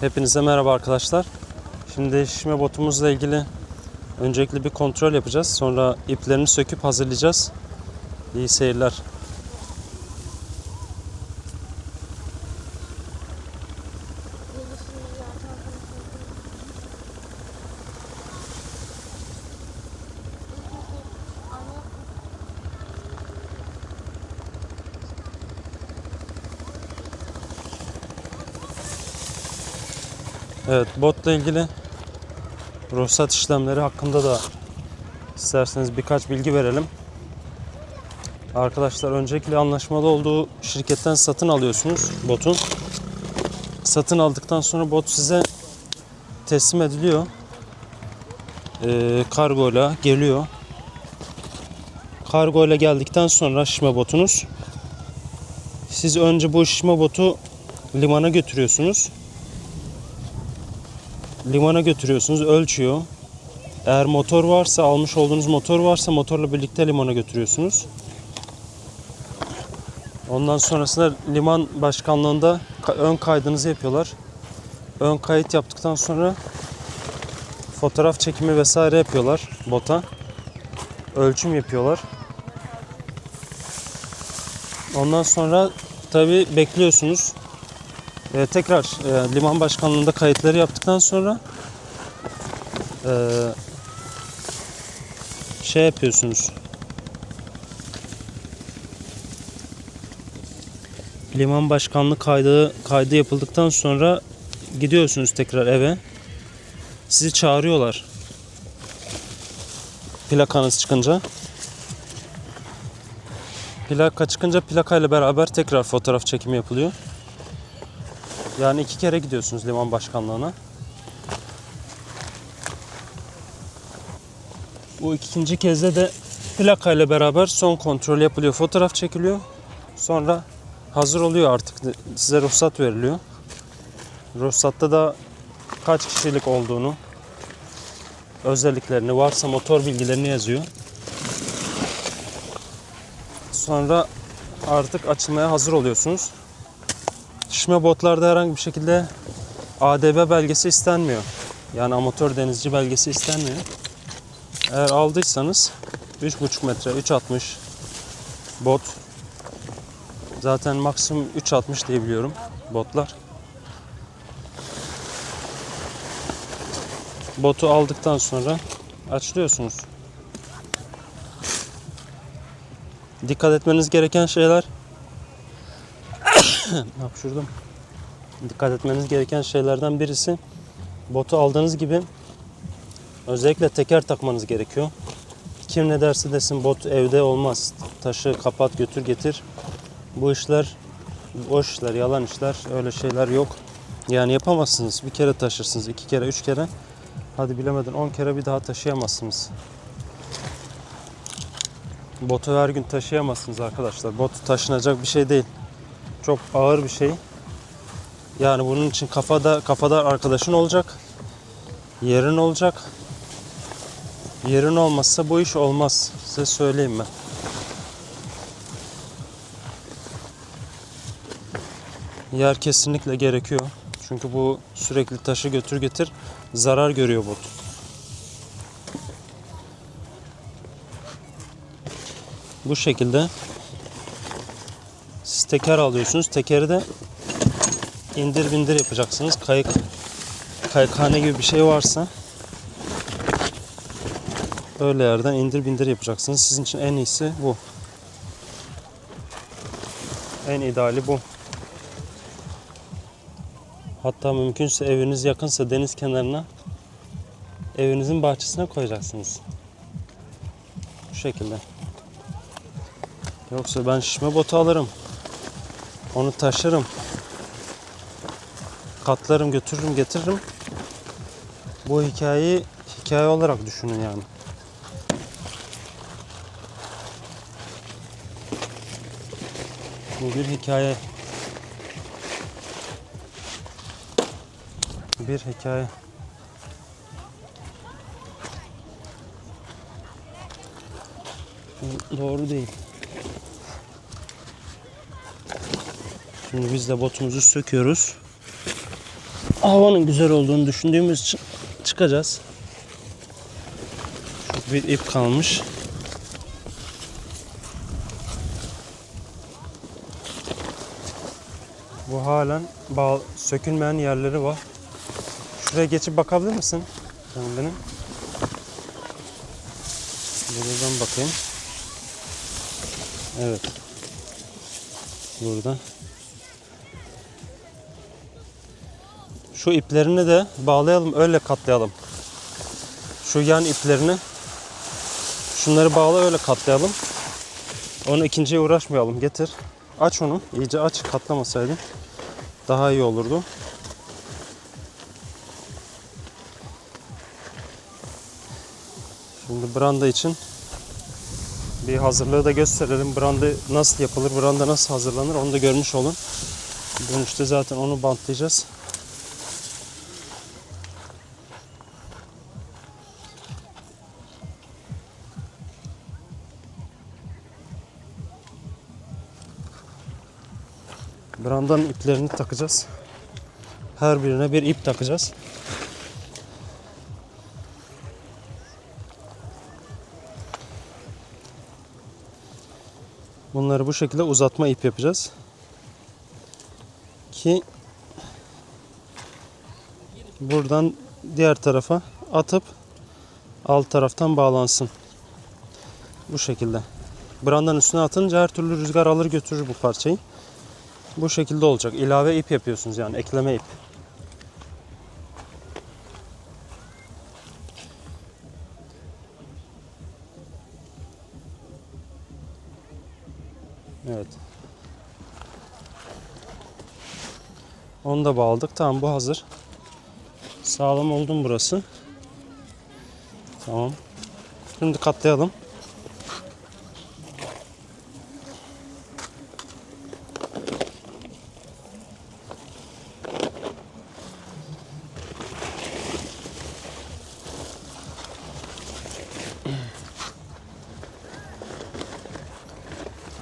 Hepinize merhaba arkadaşlar. Şimdi şişme botumuzla ilgili öncelikle bir kontrol yapacağız. Sonra iplerini söküp hazırlayacağız. İyi seyirler. Evet, botla ilgili ruhsat işlemleri hakkında da isterseniz birkaç bilgi verelim. Arkadaşlar öncelikle anlaşmalı olduğu şirketten satın alıyorsunuz botun. Satın aldıktan sonra bot size teslim ediliyor. Ee, kargoyla geliyor. Kargoyla geldikten sonra şişme botunuz. Siz önce bu şişme botu limana götürüyorsunuz limana götürüyorsunuz, ölçüyor. Eğer motor varsa, almış olduğunuz motor varsa motorla birlikte limana götürüyorsunuz. Ondan sonrasında liman başkanlığında ka- ön kaydınızı yapıyorlar. Ön kayıt yaptıktan sonra fotoğraf çekimi vesaire yapıyorlar bota. Ölçüm yapıyorlar. Ondan sonra tabi bekliyorsunuz. Ee, tekrar e, liman başkanlığında kayıtları yaptıktan sonra e, şey yapıyorsunuz. Liman başkanlığı kaydı kaydı yapıldıktan sonra gidiyorsunuz tekrar eve. Sizi çağırıyorlar. Plakanız çıkınca. Plaka çıkınca plakayla beraber tekrar fotoğraf çekimi yapılıyor. Yani iki kere gidiyorsunuz liman başkanlığına. Bu ikinci kezde de plaka ile beraber son kontrol yapılıyor. Fotoğraf çekiliyor. Sonra hazır oluyor artık. Size ruhsat veriliyor. Ruhsatta da kaç kişilik olduğunu, özelliklerini, varsa motor bilgilerini yazıyor. Sonra artık açılmaya hazır oluyorsunuz. Şişme botlarda herhangi bir şekilde ADB belgesi istenmiyor. Yani amatör denizci belgesi istenmiyor. Eğer aldıysanız 3,5 metre 3.60 bot zaten maksimum 3.60 diye biliyorum botlar. Botu aldıktan sonra açlıyorsunuz. Dikkat etmeniz gereken şeyler hapşurdum. Dikkat etmeniz gereken şeylerden birisi botu aldığınız gibi özellikle teker takmanız gerekiyor. Kim ne derse desin bot evde olmaz. Taşı kapat götür getir. Bu işler boş işler, yalan işler. Öyle şeyler yok. Yani yapamazsınız. Bir kere taşırsınız, iki kere, üç kere. Hadi bilemedin on kere bir daha taşıyamazsınız. Botu her gün taşıyamazsınız arkadaşlar. Bot taşınacak bir şey değil çok ağır bir şey. Yani bunun için kafada kafada arkadaşın olacak. Yerin olacak. Yerin olmazsa bu iş olmaz. Size söyleyeyim ben. Yer kesinlikle gerekiyor. Çünkü bu sürekli taşı götür getir zarar görüyor bot. Bu şekilde teker alıyorsunuz. Tekeri de indir bindir yapacaksınız. Kayık kayıkhane gibi bir şey varsa öyle yerden indir bindir yapacaksınız. Sizin için en iyisi bu. En ideali bu. Hatta mümkünse eviniz yakınsa deniz kenarına evinizin bahçesine koyacaksınız. Bu şekilde. Yoksa ben şişme botu alırım. Onu taşırım. Katlarım, götürürüm, getiririm. Bu hikayeyi hikaye olarak düşünün yani. Bu bir hikaye. Bir hikaye. Doğru değil. Şimdi biz de botumuzu söküyoruz. havanın güzel olduğunu düşündüğümüz için çıkacağız. Şurada bir ip kalmış. Bu halen bağ, sökülmeyen yerleri var. Şuraya geçip bakabilir misin? Canım benim. Buradan bakayım. Evet. Burada. Şu iplerini de bağlayalım, öyle katlayalım. Şu yan iplerini şunları bağla öyle katlayalım. Onu ikinciye uğraşmayalım. Getir. Aç onu. İyice aç. Katlamasaydın. Daha iyi olurdu. Şimdi branda için bir hazırlığı da gösterelim. Branda nasıl yapılır, branda nasıl hazırlanır onu da görmüş olun. Dönüşte zaten onu bantlayacağız. Brandanın iplerini takacağız. Her birine bir ip takacağız. Bunları bu şekilde uzatma ip yapacağız. Ki buradan diğer tarafa atıp alt taraftan bağlansın. Bu şekilde. Brandanın üstüne atınca her türlü rüzgar alır götürür bu parçayı. Bu şekilde olacak. İlave ip yapıyorsunuz yani ekleme ip. Evet. Onu da bağladık. Tamam bu hazır. Sağlam oldu burası? Tamam. Şimdi katlayalım.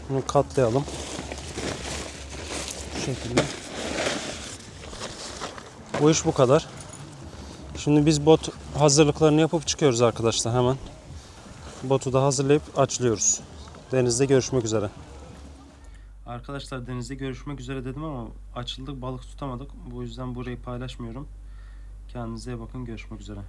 Bunu katlayalım. Bu şekilde. Bu iş bu kadar. Şimdi biz bot hazırlıklarını yapıp çıkıyoruz arkadaşlar hemen. Botu da hazırlayıp açlıyoruz. Denizde görüşmek üzere. Arkadaşlar denizde görüşmek üzere dedim ama açıldık balık tutamadık. Bu yüzden burayı paylaşmıyorum. Kendinize bakın görüşmek üzere.